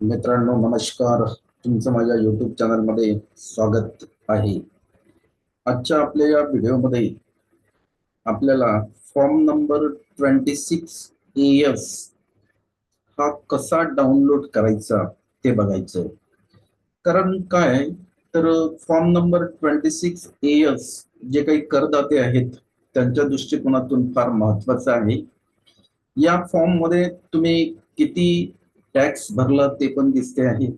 मित्रांनो नमस्कार. तुमचं माझ्या युट्यूब चॅनलमध्ये स्वागत आहे. आजच्या आपल्या या व्हिडिओमध्ये आपल्याला form number twenty six S हा कसा डाउनलोड करायचा ते बघायचं कारण काय? तर form number twenty six S जे काही करदाते आहेत त्यांच्या दृष्टिकोनातून फार महत्वाचं आहे. या फॉर्ममध्ये तुम्ही किती टॅक्स भरला ते पण दिसते आहे.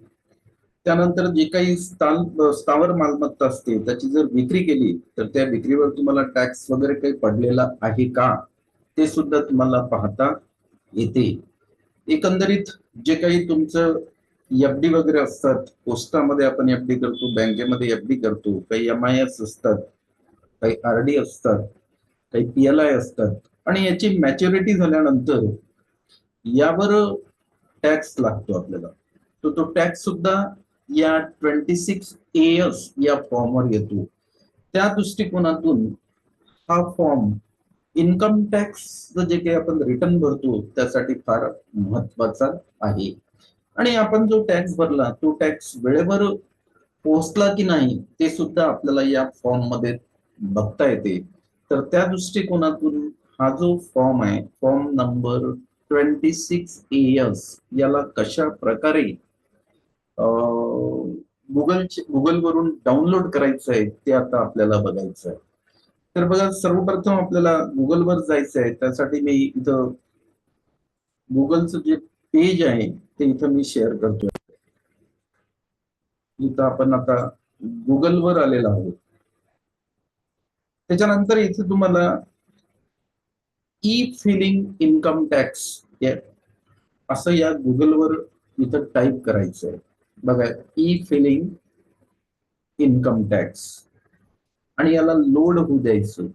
त्यानंतर जे काही स्थान स्थावर मालमत्ता असते त्याची जर विक्री केली तर त्या विक्रीवर तुम्हाला टॅक्स वगैरे काही पडलेला आहे का? ते सुद्धा तुम्हाला पाहता येते. एकंदरीत जे काही तुमचं एफडी वगैरे असतात पोस्टामध्ये आपण एफडी करतो बँकेमध्ये एफडी करतो काही एम आय एस असतात काही आर डी असतात काही पी एल आय असतात आणि याची मॅच्युरिटी झाल्यानंतर यावर टॅक्स लागतो आपल्याला. तर तो टॅक्स सुद्धा या ट्वेंटी सिक्स एयर्स या फॉर्मवर येतो. त्या दृष्टिकोनातून हा फॉर्म इन्कम टॅक्स जे काही आपण रिटर्न भरतो त्यासाठी फार महत्त्वाचा आहे. आणि आपण जो टॅक्स भरला तो टॅक्स वेळेवर पोहोचला की नाही ते सुद्धा आपल्याला या फॉर्ममध्ये बघता येते. तर त्या दृष्टिकोनातून हा जो फॉर्म आहे form number twenty six A S याला कशा प्रकारे गुगल गुगलवरून डाउनलोड करायचं आहे ते आता आपल्याला बघायचं आहे तर बघा सर्वप्रथम आपल्याला गुगलवर जायचं आहे त्यासाठी मी इथं गुगलचं जे पेज आहे ते इथं मी शेअर करतोय. इथं आपण आता गुगलवर आलेला आहोत. त्याच्यानंतर इथे तुम्हाला ई फिलिंग इन्कम टॅक्स असं या गुगलवर इथं टाईप करायचं आहे बघा ई फिलिंग इन्कम टॅक्स आणि याला लोड होऊ द्यायचं.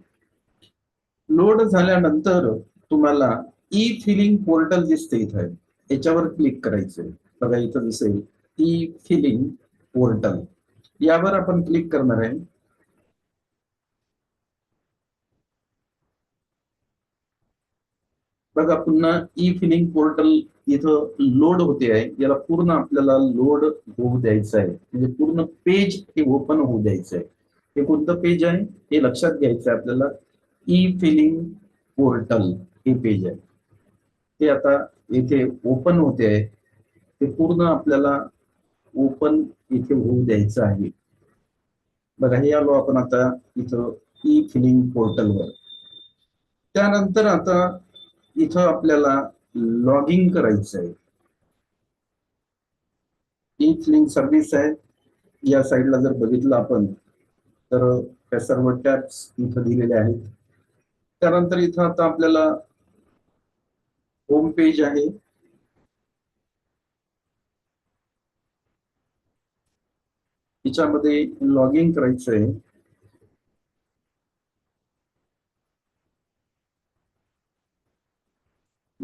लोड झाल्यानंतर तुम्हाला ई फिलिंग पोर्टल दिसते इथं. याच्यावर क्लिक करायचंय. बघा इथं दिसेल ई फिलिंग पोर्टल यावर आपण क्लिक करणार आहे. बघा पुन्हा ई फिलिंग पोर्टल इथं लोड होते आहे. याला पूर्ण आपल्याला लोड होऊ द्यायचं आहे. म्हणजे पूर्ण पेज हे ओपन होऊ द्यायचं आहे. हे कोणतं पेज आहे? हे लक्षात घ्यायचं आहे आपल्याला. ई फिलिंग पोर्टल हे पेज आहे. ते आता इथे ओपन होते आहे. ते पूर्ण आपल्याला ओपन इथे होऊ द्यायचं आहे. बघा हे आलो आपण आता इथं ई फिलिंग पोर्टलवर त्यानंतर आता इथं आपल्याला लॉगिंग करायचं आहे ई फिलिंग सर्व्हिस आहे. या साईडला जर बघितलं आपण तर त्या सर्व टॅप्स इथं दिलेले आहेत. त्यानंतर इथं आता आपल्याला होम पेज आहे. तिच्यामध्ये लॉगिंग करायचं आहे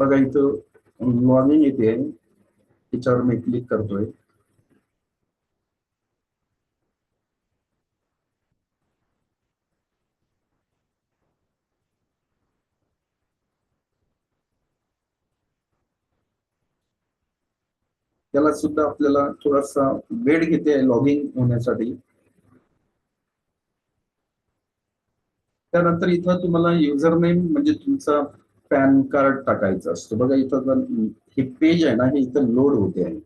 बघा इथं लॉगिंग येते. त्याच्यावर मी क्लिक करतोय. त्याला सुद्धा आपल्याला थोडासा वेळ घेते लॉगिंग होण्यासाठी. त्यानंतर इथं तुम्हाला युजर नेम म्हणजे तुमचा पॅन कार्ड टाकायचं असतं. बघा इथं हे पेज आहे ना हे इथं लोड होते. आहे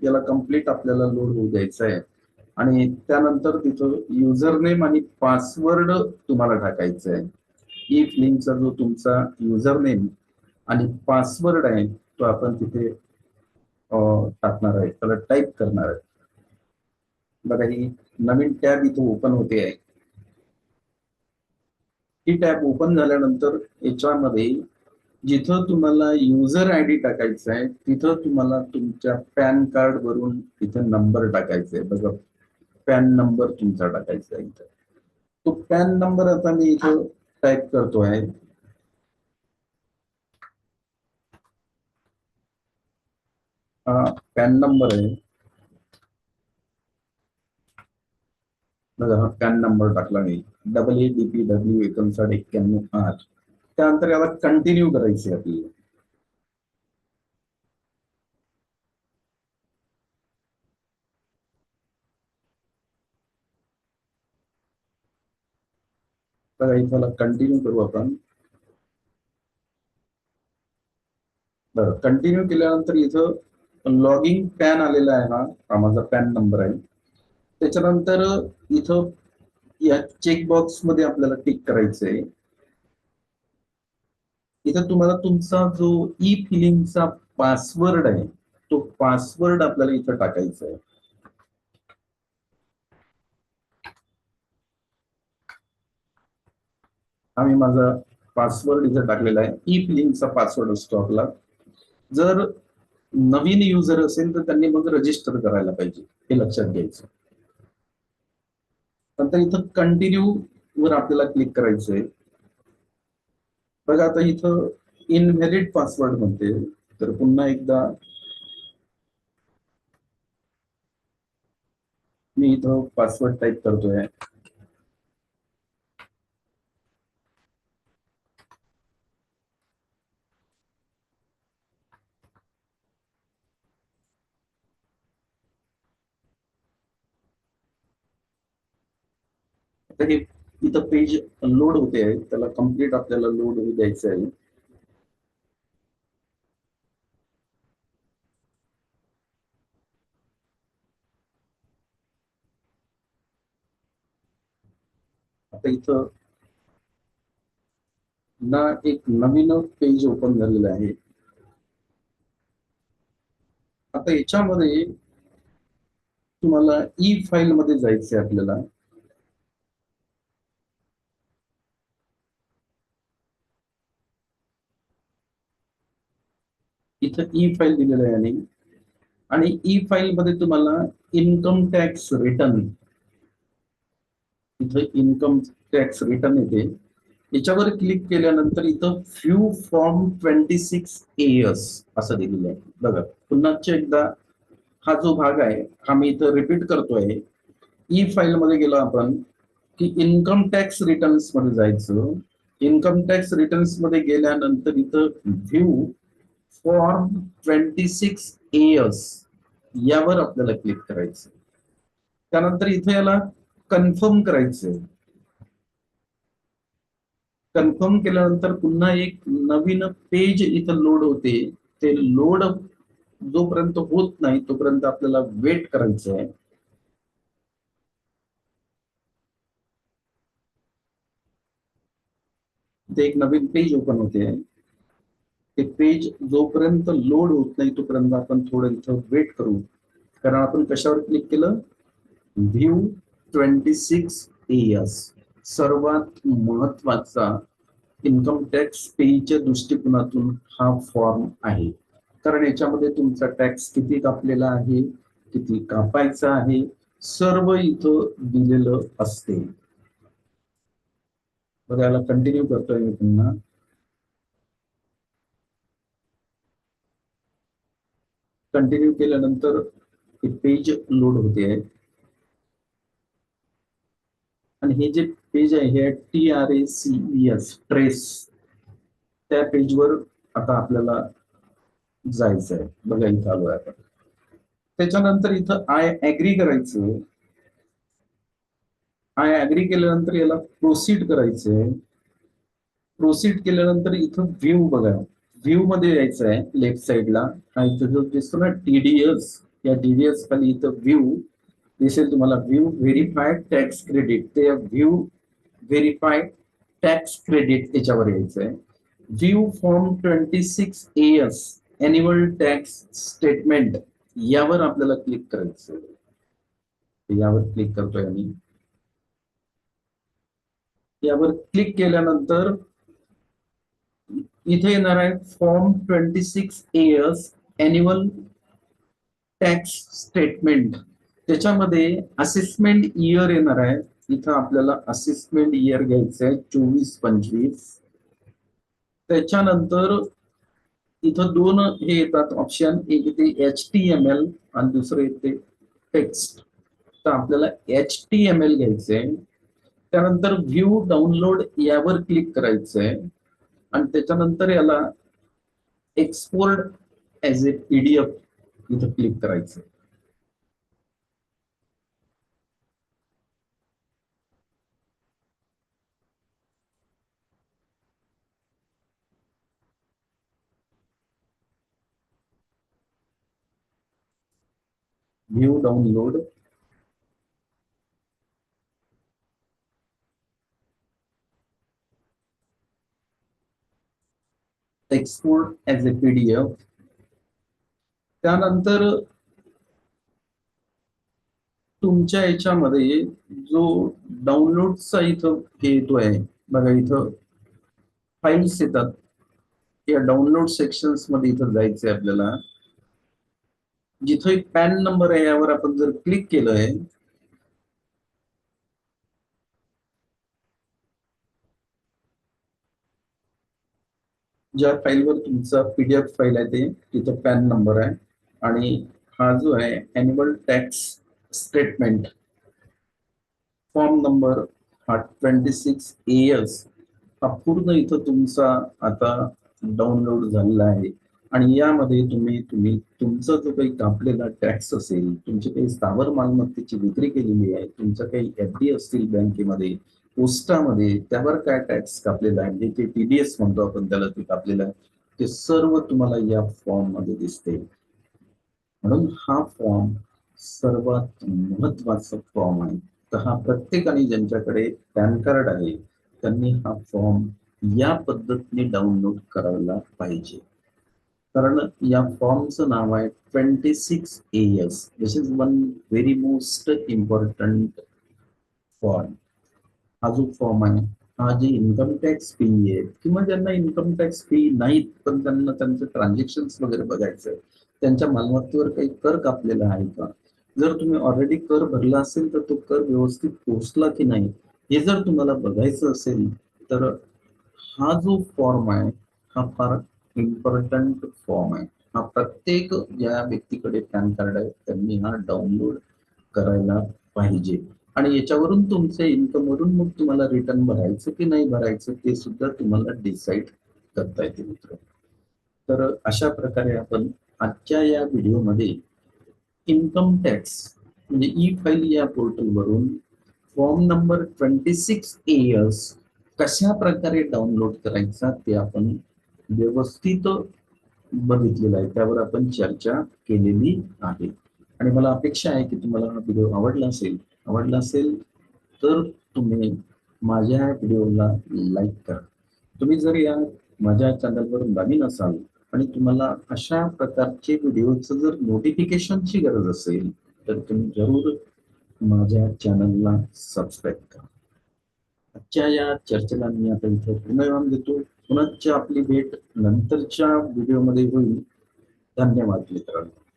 याला कंप्लीट आपल्याला लोड होऊ द्यायचं आहे. आणि त्यानंतर तिथं युजर नेम आणि पासवर्ड तुम्हाला टाकायचं आहे. ई लिंकचा जो तुमचा युजर नेम आणि पासवर्ड आहे तो आपण तिथे टाकणार आहे. त्याला टाईप करणार आहे. बघा ही नवीन टॅब इथं ओपन होते आहे. ही टॅब ओपन झाल्यानंतर याच्यामध्ये जिथं तुम्हाला युजर आय डी टाकायचा आहे तिथं तुम्हाला तुमच्या पॅन कार्ड वरून तिथं नंबर टाकायचा आहे. बघा पॅन नंबर तुमचा टाकायचा आहे इथं. तो पॅन नंबर आता मी इथं टाईप करतो आहे. हा पॅन नंबर आहे. बघा हा पॅन नंबर टाकला मी. Double A D P W एकोणसाठ एक्क्याण्णव आठ त्यानंतर याला कंटिन्यू करायचे आपल्याला. त्याला कंटिन्यू करू आपण. कंटिन्यू केल्यानंतर इथं लॉगिंग पॅन आलेला आहे हा हा माझा पॅन नंबर आहे. त्याच्यानंतर इथं या चेकबॉक्समध्ये आपल्याला टिक करायचं आहे इथं तुम्हाला तुमचा जो ई फिलिंगचा पासवर्ड आहे तो पासवर्ड आपल्याला इथं टाकायचा आहे. आम्ही माझा पासवर्ड इथं टाकलेला आहे. ई फिलिंगचा पासवर्ड असतो आपला. जर नवीन युजर असेल तर त्यांनी मग रजिस्टर करायला पाहिजे हे लक्षात घ्यायचं. नंतर इथं कंटिन्यू वर आपल्याला क्लिक करायचं आहे बघा, आता इथं इनव्हॅलिड पासवर्ड म्हणते. तर एकदा मी इथं पासवर्ड टाईप करतोय. तर हे इथं पेज लोड होते आहे त्याला कंप्लीट आपल्याला लोड होऊ द्यायचं आहे. आता इथं ना एक नवीन पेज ओपन झालेलं आहे. आता याच्यामध्ये तुम्हाला ई फाईल मध्ये जायचंय आपल्याला. इथं ई फाईल दिलेलं आहे आणि आणि ई फाईल मध्ये तुम्हाला इन्कम टॅक्स रिटर्न. इथं इन्कम टॅक्स रिटर्न येते. याच्यावर क्लिक केल्यानंतर इथं view form twenty six A S असं दिलेलं आहे. बघा पुन्हा एकदा हा जो भाग आहे हा मी इथं रिपीट करतोय. ई फाईल मध्ये गेलो आपण की इन्कम टॅक्स रिटर्न्समध्ये जायचं. इन्कम टॅक्स रिटर्न्समध्ये गेल्यानंतर इथं view form twenty six A S यावर आपल्याला क्लिक करायचं त्यानंतर कन्फर्म करायचं कन्फर्म केल्यानंतर पुन्हा एक नवीन पेज इथं लोड होते. ते लोड जोपर्यंत होत नाही, तोपर्यंत आपल्याला वेट ते एक नवीन पेज ओपन होते. ते पेज जोपर्यंत लोड होत नाही तोपर्यंत आपण थोडं इथं वेट करू. कारण आपण कशावर क्लिक केलं? व्ह्यू ट्वेंटी सिक्स एस सर्वात महत्त्वाचा इन्कम टॅक्स पेच्या दृष्टिकोनातून हा फॉर्म आहे. कारण याच्यामध्ये तुमचा टॅक्स किती कापलेला आहे किती कापायचा आहे सर्व इथं दिलेलं असते. बघायला कंटिन्यू करतोय मी पुन्हा. कंटिन्यू केल्यानंतर हे पेज लोड होते. आहे आणि हे जे पेज आहे हे T R A C S traces त्या पेजवर आता आपल्याला जायचं आहे. बघा इथं आलो आहे आपण. त्याच्यानंतर इथं आय ऍग्री करायचं. आय ऍग्री केल्यानंतर याला प्रोसीड करायचंय. प्रोसीड केल्यानंतर इथं व्ह्यू बघा. व्ह्यू मध्ये यायचं आहे लेफ्ट साइडला आणि इथं जो दिसतो ना टीडीएस या टीडीएस खाली इथं व्ह्यू दिसेल तुम्हाला व्ह्यू व्हेरीफाईड टॅक्स क्रेडिट ते व्ह्यू व्हेरीफाईड टॅक्स क्रेडिट याच्यावर यायचं आहे view form twenty six S annual tax statement यावर आपल्याला क्लिक करायचं यावर क्लिक करतोय आम्ही. यावर क्लिक केल्यानंतर इथे येणार आहे form twenty six A S annual tax statement त्याच्यामध्ये असेसमेंट इयर येणार आहे. इथं आपल्याला असेसमेंट इयर घ्यायचं आहे चोवीस पंचवीस. त्याच्यानंतर इथं दोन हे येतात ऑप्शन एक येते एच टी एम एल आणि दुसरं येते टेक्स्ट तर आपल्याला एच टी एम एल घ्यायचंय. त्यानंतर व्ह्यू डाउनलोड यावर क्लिक करायचंय. आणि त्याच्यानंतर याला एक्सपोर्ट एज ए पीडीएफ इथे क्लिक करायचं. View download export as a P D F त्यानंतर तुमच्या याच्यामध्ये जो डाउनलोडचा इथं हे येतो आहे बघा इथं फाईल्स येतात. या डाउनलोड सेक्शन्समध्ये इथं जायचंय आपल्याला. जिथं एक पॅन नंबर आहे यावर आपण जर क्लिक केलंय ज्या फाईलवर तुमचा पीडीएफ फाईल आहे ते तिथं पॅन नंबर आहे. आणि हा जो आहे annual tax statement form number हा ट्वेंटी सिक्स एयर्स हा पूर्ण इथं तुमचा आता डाउनलोड झालेला आहे. आणि यामध्ये तुम्ही तुम्ही तुमचा जो काही कापलेला टॅक्स असेल तुमची काही स्थावर मालमत्तेची विक्री केलेली आहे तुमचं काही एफ डी असतील बँकेमध्ये पोस्टामध्ये त्यावर काय टॅक्स कापलेला आहे? जे ते टीडीएस म्हणतो आपण त्याला ते कापलेलं आहे. ते सर्व तुम्हाला या फॉर्ममध्ये दिसते. म्हणून हा फॉर्म सर्वात महत्त्वाचा फॉर्म आहे. तर हा प्रत्येकाने ज्यांच्याकडे पॅन कार्ड आहे त्यांनी हा फॉर्म या पद्धतीने डाउनलोड करायला पाहिजे. कारण या फॉर्मचं नाव आहे twenty six S. This is one very most important form हा जो फॉर्म आहे हा जी इन्कम टॅक्स फी आहे किंवा ज्यांना इन्कम टॅक्स फी नाहीत पण त्यांना त्यांचं ट्रान्झॅक्शन वगैरे बघायचं त्यांच्या मालमत्तेवर काही कर कापलेला आहे का? जर तुम्ही ऑलरेडी कर भरला असेल तर तो कर व्यवस्थित पोहोचला की नाही हे जर तुम्हाला बघायचं असेल तर हा जो फॉर्म आहे हा फार इम्पॉर्टंट फॉर्म आहे. हा प्रत्येक ज्या व्यक्तीकडे पॅन कार्ड आहे त्यांनी हा डाउनलोड करायला पाहिजे. आणि याच्यावरून तुमच्या इन्कमवरून मग तुम्हाला रिटर्न भरायचं की नाही भरायचं ते सुद्धा तुम्हाला डिसाईड करता येते मित्र. तर अशा प्रकारे आपण आजच्या या व्हिडिओमध्ये इन्कम टॅक्स म्हणजे ई फाईल या पोर्टलवरून form number twenty six A S कशा प्रकारे डाउनलोड करायचा ते आपण व्यवस्थित बघितलेलं आहे. त्यावर आपण चर्चा केलेली आहे. आणि मला अपेक्षा आहे की तुम्हाला हा व्हिडिओ आवडला असेल आवडला असेल तर तुम्ही माझ्या व्हिडिओला लाईक करा. तुम्ही जर या माझ्या चॅनलवर नवीन असाल आणि तुम्हाला अशा प्रकारचे व्हिडिओचं जर नोटिफिकेशनची गरज असेल तर तुम्ही जरूर माझ्या चॅनलला सबस्क्राईब करा. आजच्या या चर्चेला मी आता इथे पुनर्विराम देतो. पुनश्च आपली भेट नंतरच्या व्हिडिओमध्ये होईल. धन्यवाद मित्रांनो.